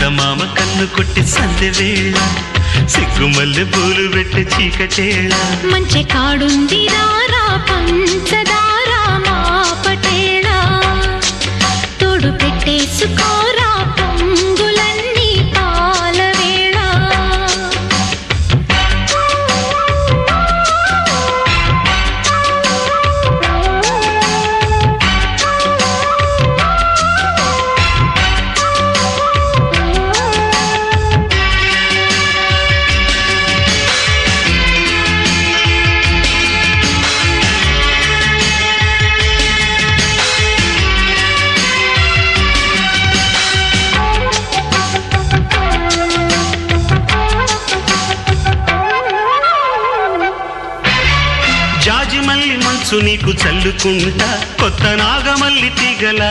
చందమామ కన్ను కొట్టి సందె సిగ్గుమల్లె పూలు పెట్టి చీకటేళ. మంచి కాడుంది రారా పంచదారా మా పటేళ. తోడు పెట్టేసుకో జాజిమల్లి మంచు నీకు చల్లుకుంటా కొత్త నాగమల్లి తీగల